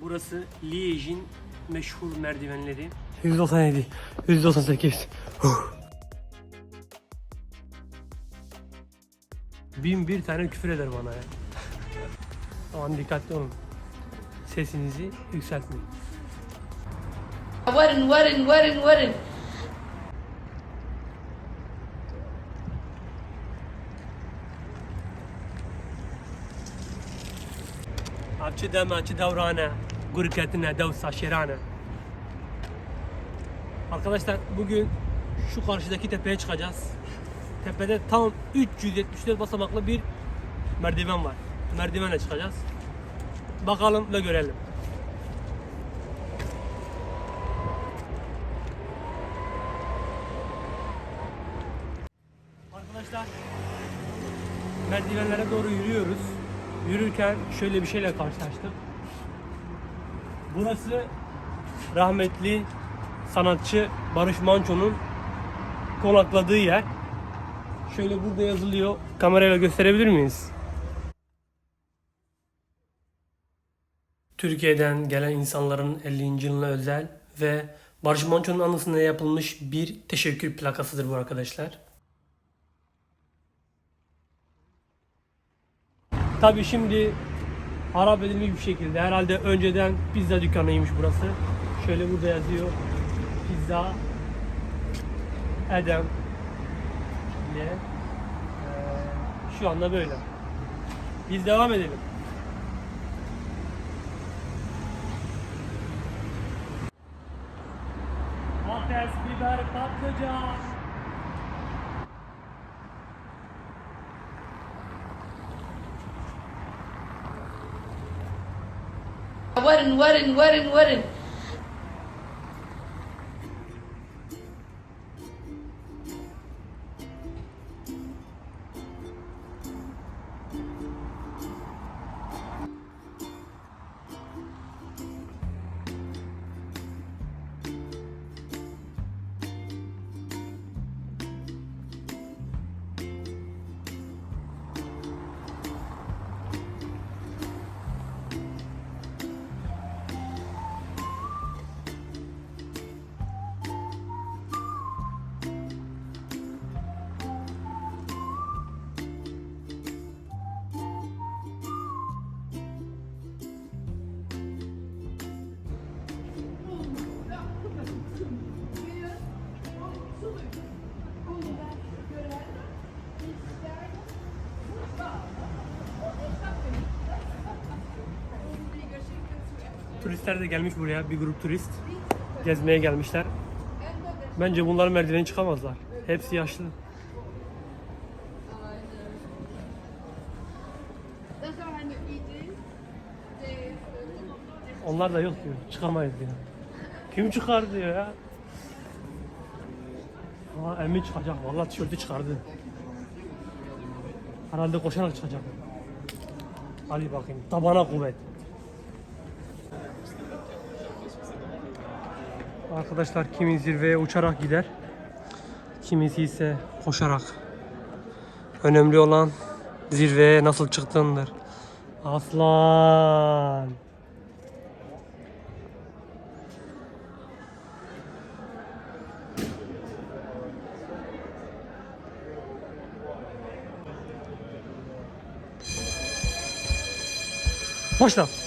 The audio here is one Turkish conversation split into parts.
Burası Liège'in meşhur merdivenleri. 197, 198. Huh. Bin bir tane küfür eder bana ya. Aman dikkatli olun. Sesinizi yükseltmeyin. Warren, Warren, Warren, Warren. Avcı demaçı davrane, gurketine, devsa şerane. Arkadaşlar bugün şu karşıdaki tepeye çıkacağız. Tepede tam 374 basamaklı bir merdiven var. Merdivenle çıkacağız. Bakalım ve görelim. Arkadaşlar merdivenlere doğru yürüyoruz. Yürürken şöyle bir şeyle karşılaştık. Burası rahmetli sanatçı Barış Manço'nun konakladığı yer. Şöyle burada yazılıyor. Kamerayla gösterebilir miyiz? Türkiye'den gelen insanların 50. yılına özel ve Barış Manço'nun anısına yapılmış bir teşekkür plakasıdır bu arkadaşlar. Tabii şimdi harap edilmiş bir şekilde. Herhalde önceden pizza dükkanıymış burası. Şöyle burada yazıyor. Pizza Edem. Ee, şu anda böyle. Biz devam edelim. Patates, biber, patlıcan. வரன் வரன் வரன் வரன் Turistler de gelmiş buraya. Bir grup turist. Gezmeye gelmişler. Bence bunların merdiveni çıkamazlar. Hepsi yaşlı. Onlar da yok diyor. Çıkamayız diyor. Kim çıkar diyor ya. Aa Emin çıkacak. Vallahi tişörtü çıkardı. Herhalde koşarak çıkacak. Hadi bakayım. Tabana kuvvet. Arkadaşlar kimi zirveye uçarak gider. Kimisi ise koşarak. Önemli olan zirveye nasıl çıktığındır. Aslan. Başla.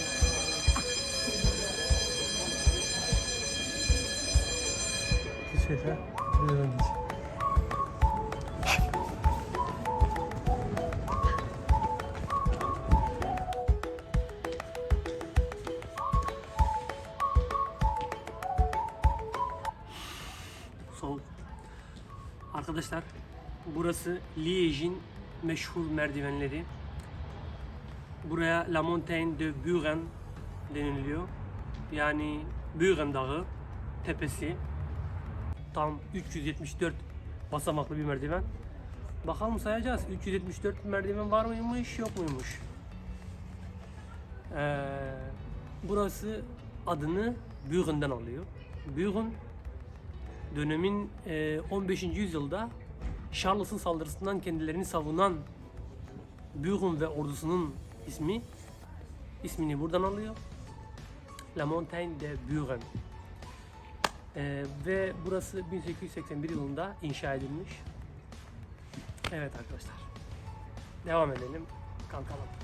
Arkadaşlar burası Liège'in meşhur merdivenleri. Buraya La Montagne de Buren deniliyor. Yani Buren Dağı tepesi. Tam 374 basamaklı bir merdiven. Bakalım sayacağız. 374 merdiven var mıymış yok muymuş? Ee, burası adını Buren'den alıyor. Buren dönemin e, 15. yüzyılda Charles'ın saldırısından kendilerini savunan Buren ve ordusunun ismi ismini buradan alıyor. La Montagne de Buren. Ee, ve burası 1881 yılında inşa edilmiş. Evet arkadaşlar. Devam edelim. Kalkalım.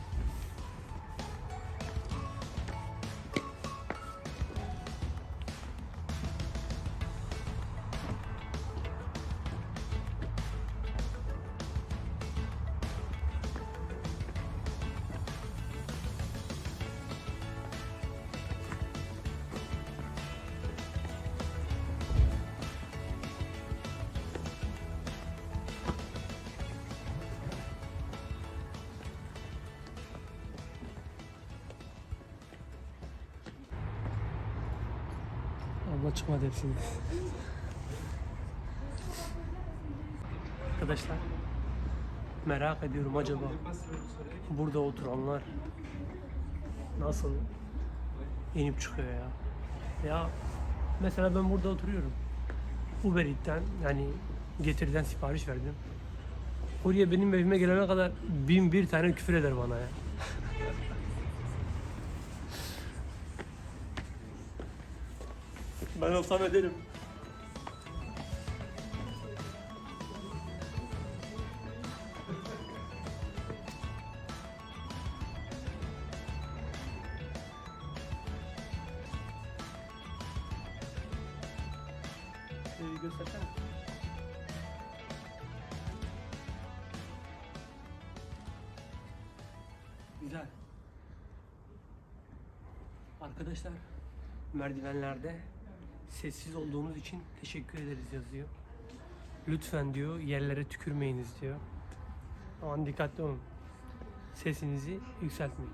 Hepsini. Arkadaşlar merak ediyorum acaba burada oturanlar nasıl inip çıkıyor ya. Ya mesela ben burada oturuyorum. Uber Eats'ten yani getiriden sipariş verdim. Kurye benim evime gelene kadar bin bir tane küfür eder bana ya. Ben olsam ederim. Güzel. Arkadaşlar merdivenlerde sessiz olduğunuz için teşekkür ederiz yazıyor. Lütfen diyor yerlere tükürmeyiniz diyor. Aman dikkatli olun. Sesinizi yükseltmeyin.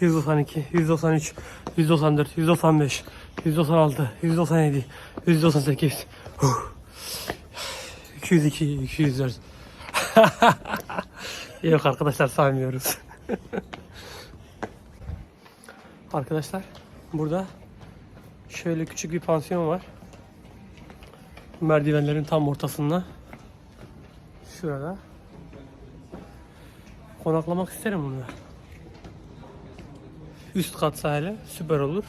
...192, 193, 194, 195, 196, 197, 198, huh. 202, 204. Yok arkadaşlar saymıyoruz. arkadaşlar burada şöyle küçük bir pansiyon var. Merdivenlerin tam ortasında. Şurada. Konaklamak isterim burada. Üst katsa hele süper olur.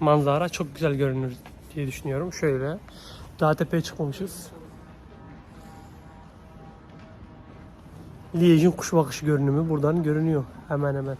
Manzara çok güzel görünür diye düşünüyorum. Şöyle. Daha tepeye çıkmamışız. Liège'in kuş bakışı görünümü buradan görünüyor hemen hemen.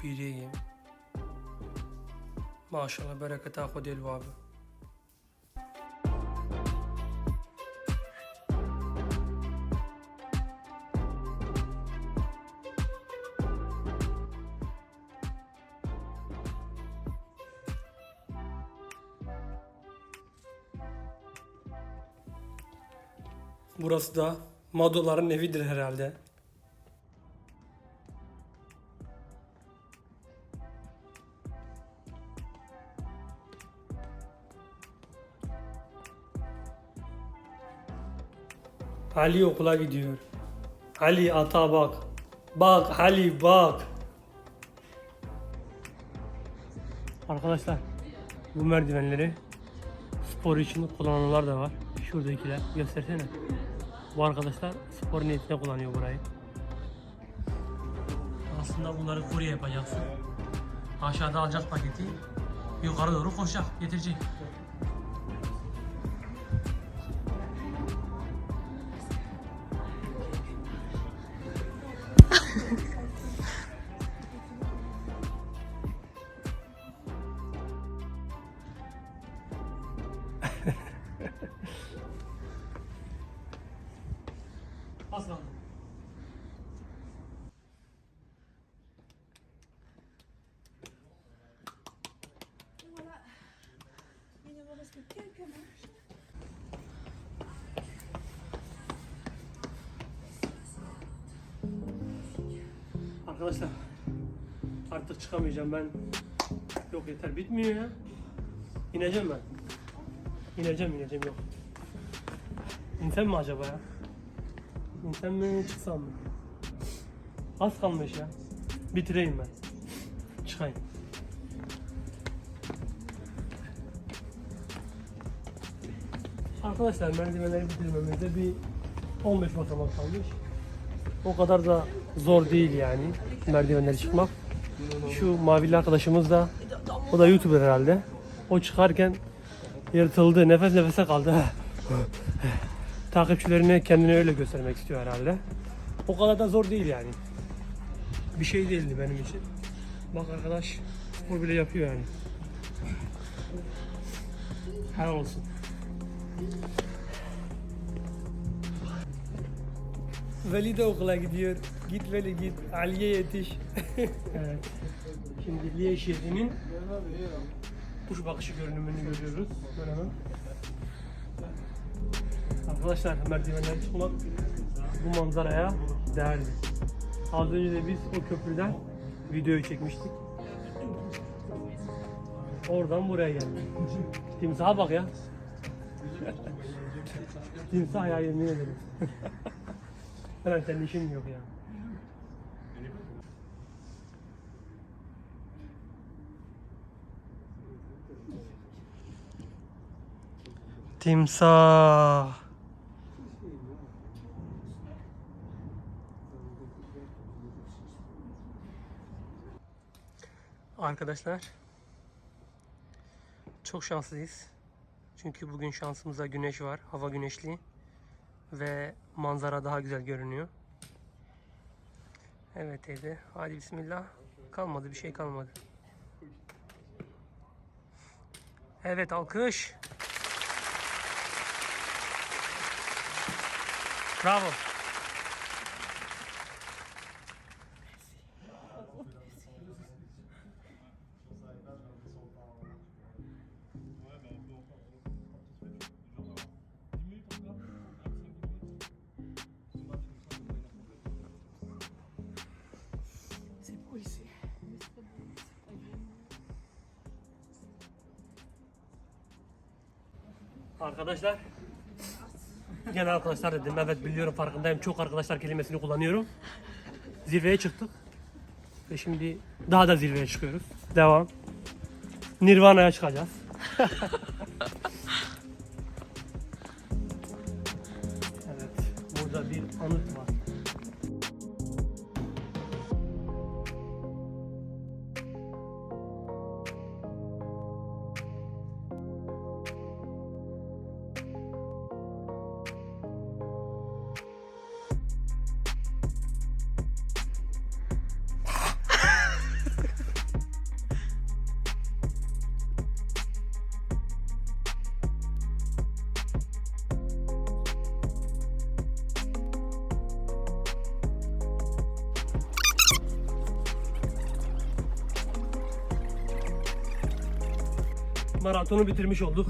Pireyim. Maşallah bereketa Xwedê li wabe. Burası da Madoların evidir herhalde. Ali okula gidiyor. Ali ata bak. Bak Ali bak. Arkadaşlar bu merdivenleri spor için kullananlar da var. Şuradakiler göstersene. Bu arkadaşlar spor niyetine kullanıyor burayı. Aslında bunları kurye yapacaksın. Aşağıda alacak paketi. Yukarı doğru koşacak, getirecek. Arkadaşlar artık çıkamayacağım ben. Yok yeter bitmiyor ya. İneceğim ben. İneceğim ineceğim yok. İnsem mi acaba ya? İnsem mi çıksam mı? Az kalmış ya. Bitireyim ben. Çıkayım. Arkadaşlar merdivenleri bitirmemizde bir 15 basamak kalmış. O kadar da zor değil yani merdivenleri çıkmak. Şu mavili arkadaşımız da o da YouTuber herhalde. O çıkarken yırtıldı, nefes nefese kaldı. Takipçilerine kendini öyle göstermek istiyor herhalde. O kadar da zor değil yani. Bir şey değildi benim için. Bak arkadaş spor bile yapıyor yani. Helal olsun. Veli de okula gidiyor. Git Veli git. Ali'ye yetiş. evet. Şimdi Liye şehrinin kuş bakışı görünümünü görüyoruz. Hemen. Arkadaşlar merdivenler çıkmak bu manzaraya değerli. Az önce de biz o köprüden videoyu çekmiştik. Oradan buraya geldik. Timsaha bak ya. Timsah ya yemin ederim. Hemen senin işin yok ya. Timsah. Arkadaşlar çok şanslıyız. Çünkü bugün şansımıza güneş var. Hava güneşli ve manzara daha güzel görünüyor. Evet evde. Hadi bismillah. Kalmadı bir şey kalmadı. Evet alkış. Bravo. Arkadaşlar Gene arkadaşlar dedim. Evet biliyorum farkındayım. Çok arkadaşlar kelimesini kullanıyorum. Zirveye çıktık. Ve şimdi daha da zirveye çıkıyoruz. Devam. Nirvana'ya çıkacağız. Maratonu bitirmiş olduk.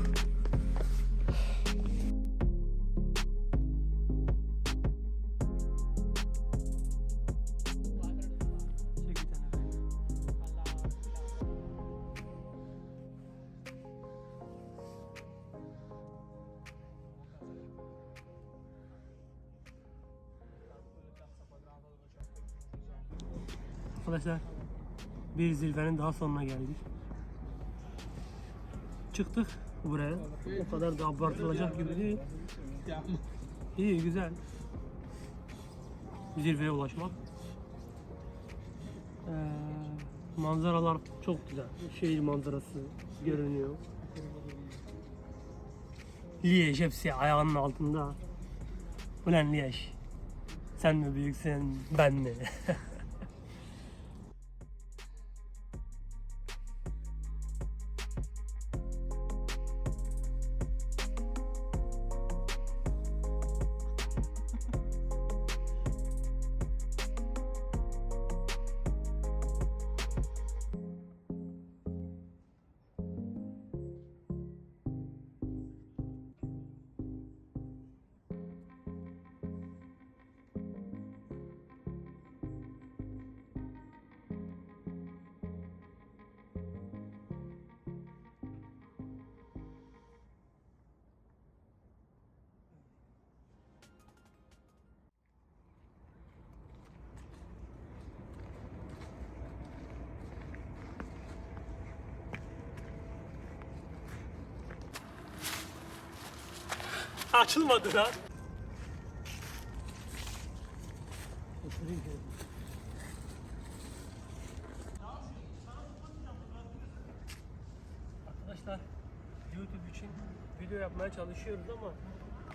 Arkadaşlar bir zirvenin daha sonuna geldik. Çıktık buraya. O kadar da abartılacak gibi değil. İyi güzel. Zirveye ulaşmak. Ee, manzaralar çok güzel. Şehir manzarası görünüyor. Liège hepsi ayağının altında. Ulan Liège. Sen mi büyüksün ben mi? Açılmadı lan. Arkadaşlar YouTube için video yapmaya çalışıyoruz ama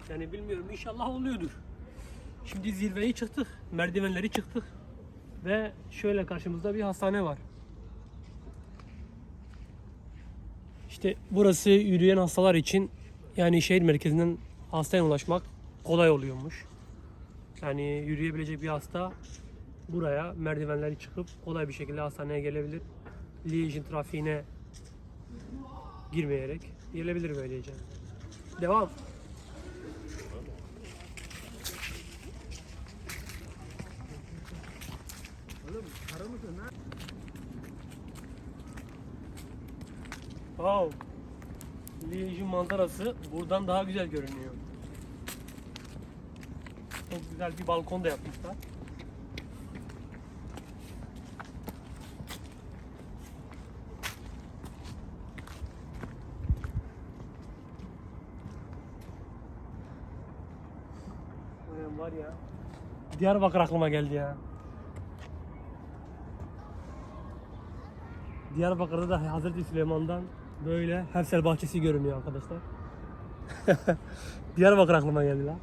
yani bilmiyorum inşallah oluyordur. Şimdi zirveyi çıktık, merdivenleri çıktık ve şöyle karşımızda bir hastane var. İşte burası yürüyen hastalar için yani şehir merkezinden hastaneye ulaşmak kolay oluyormuş. Yani yürüyebilecek bir hasta buraya merdivenleri çıkıp kolay bir şekilde hastaneye gelebilir. Liège'in trafiğine girmeyerek gelebilir böylece. Devam. Wow. Liège'in manzarası buradan daha güzel görünüyor. Çok güzel bir balkon da yapmışlar. Var ya. Diyarbakır aklıma geldi ya. Diyarbakır'da da Hazreti Süleyman'dan böyle Hefsel bahçesi görünüyor arkadaşlar. Diyarbakır aklıma geldi la.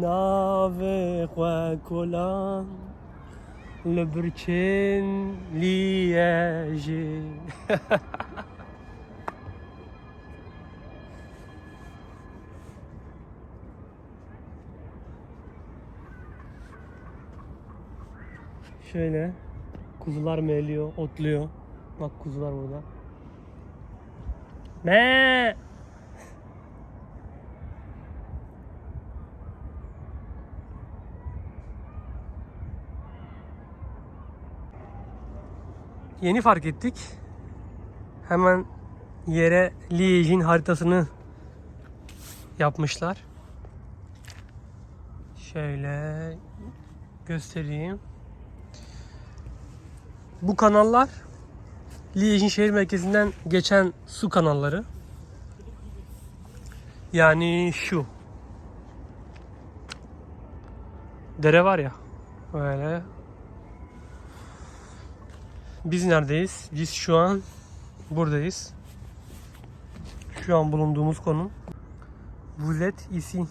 Nave kolan le burçin liège. Şöyle kuzular meyliyor, otluyor. Bak kuzular burada. Me. Yeni fark ettik. Hemen yere Liège'in haritasını yapmışlar. Şöyle göstereyim. Bu kanallar Liège'in şehir merkezinden geçen su kanalları. Yani şu. Dere var ya. Böyle. Biz neredeyiz? Biz şu an buradayız. Şu an bulunduğumuz konum. Vous êtes ici.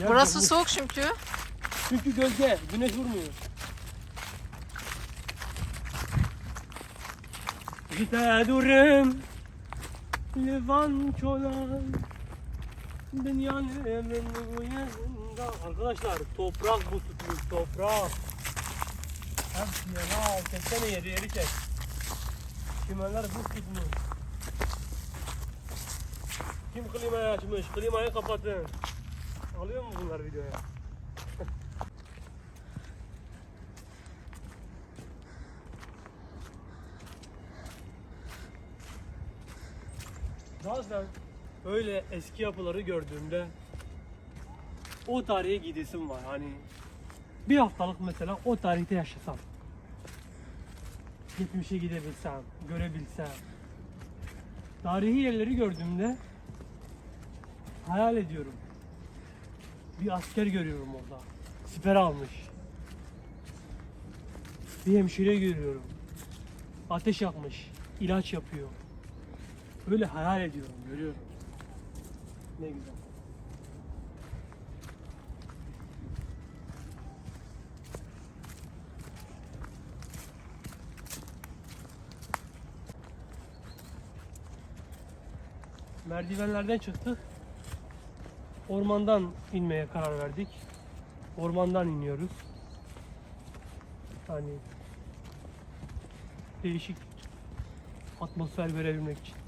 Ya Burası bu- soğuk çünkü. Çünkü gölge, güneş vurmuyor. Giderim Levançolar Dünyanın yanında Arkadaşlar toprak bu tutmuş toprak Hepsi ya. Ha, çeksene yeri yeri çek. Çimenler buz tutmuş. Kim klimayı açmış? Klimayı kapatın. Alıyor mu bunlar videoya? Bazen öyle eski yapıları gördüğümde o tarihe gidesim var. Hani bir haftalık mesela o tarihte yaşasam. Geçmişe gidebilsem, görebilsem. Tarihi yerleri gördüğümde hayal ediyorum. Bir asker görüyorum orada. Siper almış. Bir hemşire görüyorum. Ateş yakmış. ilaç yapıyor. Böyle hayal ediyorum, görüyorum. Ne güzel. Merdivenlerden çıktık. Ormandan inmeye karar verdik. Ormandan iniyoruz. Hani değişik atmosfer görebilmek için.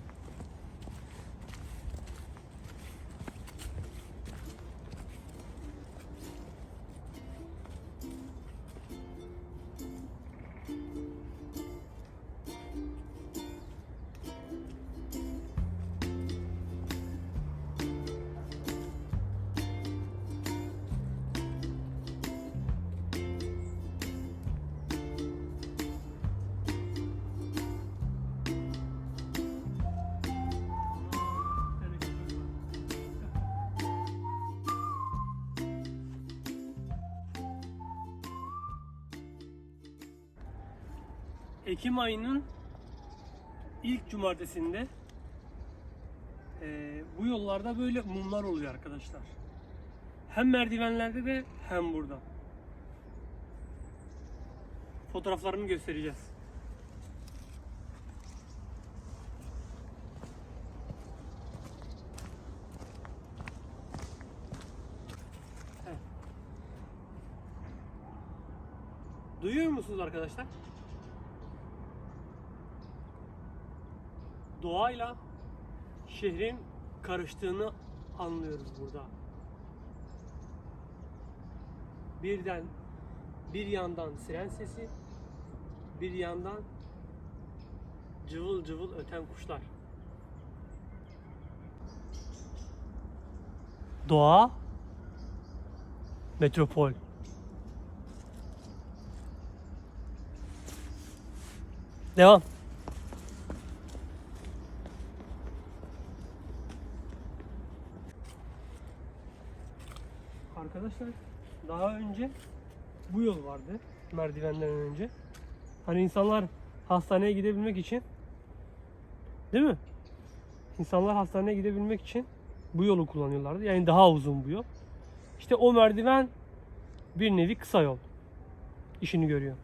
Ekim ayının ilk cumartesinde eee, bu yollarda böyle mumlar oluyor arkadaşlar. Hem merdivenlerde de hem burada. Fotoğraflarını göstereceğiz. Duyuyor musunuz arkadaşlar? Doğayla şehrin karıştığını anlıyoruz burada. Birden bir yandan siren sesi, bir yandan cıvıl cıvıl öten kuşlar. Doğa, metropol. Devam. Arkadaşlar daha önce bu yol vardı merdivenden önce. Hani insanlar hastaneye gidebilmek için değil mi? İnsanlar hastaneye gidebilmek için bu yolu kullanıyorlardı. Yani daha uzun bu yol. İşte o merdiven bir nevi kısa yol. işini görüyor.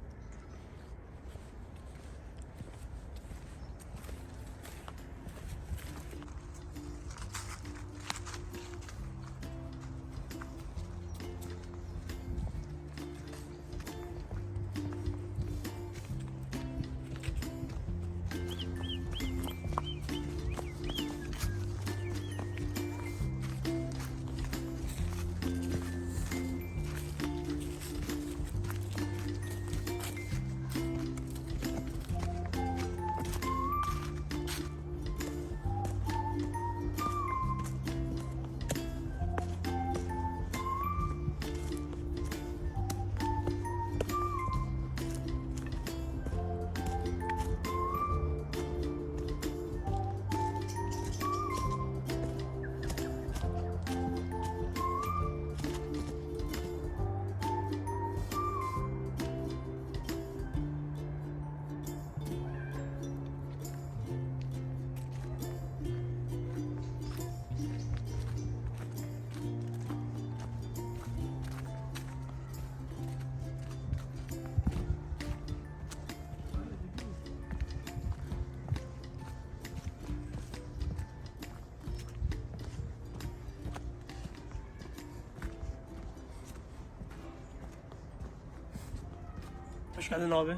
Geldin abi.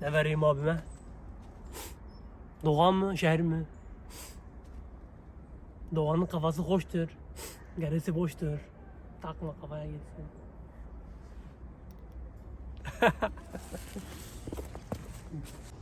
Ne vereyim abime? Doğan mı, şehir mi? Doğanın kafası hoştur. Gerisi boştur. Takma kafaya gitsin.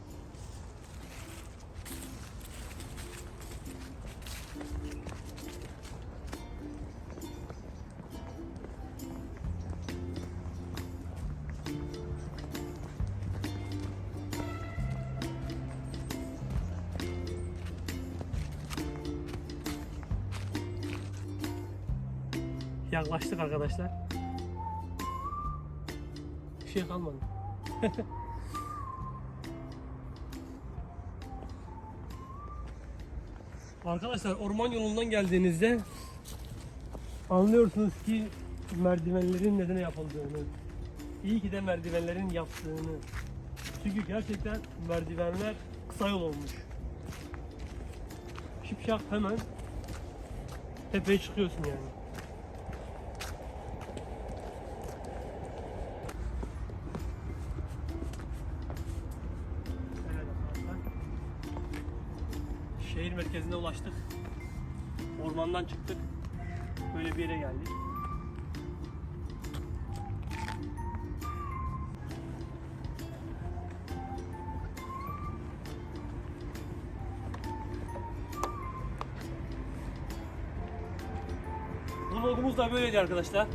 Yaklaştık arkadaşlar. Bir şey kalmadı. arkadaşlar orman yolundan geldiğinizde anlıyorsunuz ki merdivenlerin neden yapıldığını. İyi ki de merdivenlerin yaptığını. Çünkü gerçekten merdivenler kısa yol olmuş. Şipşak hemen tepeye çıkıyorsun yani. Şehir merkezine ulaştık. Ormandan çıktık. Böyle bir yere geldik. Vlogumuz da böyleydi arkadaşlar.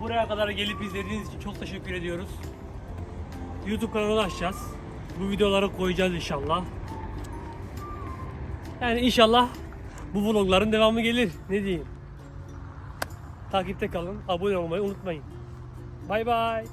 Buraya kadar gelip izlediğiniz için çok teşekkür ediyoruz. YouTube kanalı açacağız. Bu videoları koyacağız inşallah. Yani inşallah bu vlogların devamı gelir. Ne diyeyim? Takipte kalın. Abone olmayı unutmayın. Bay bay.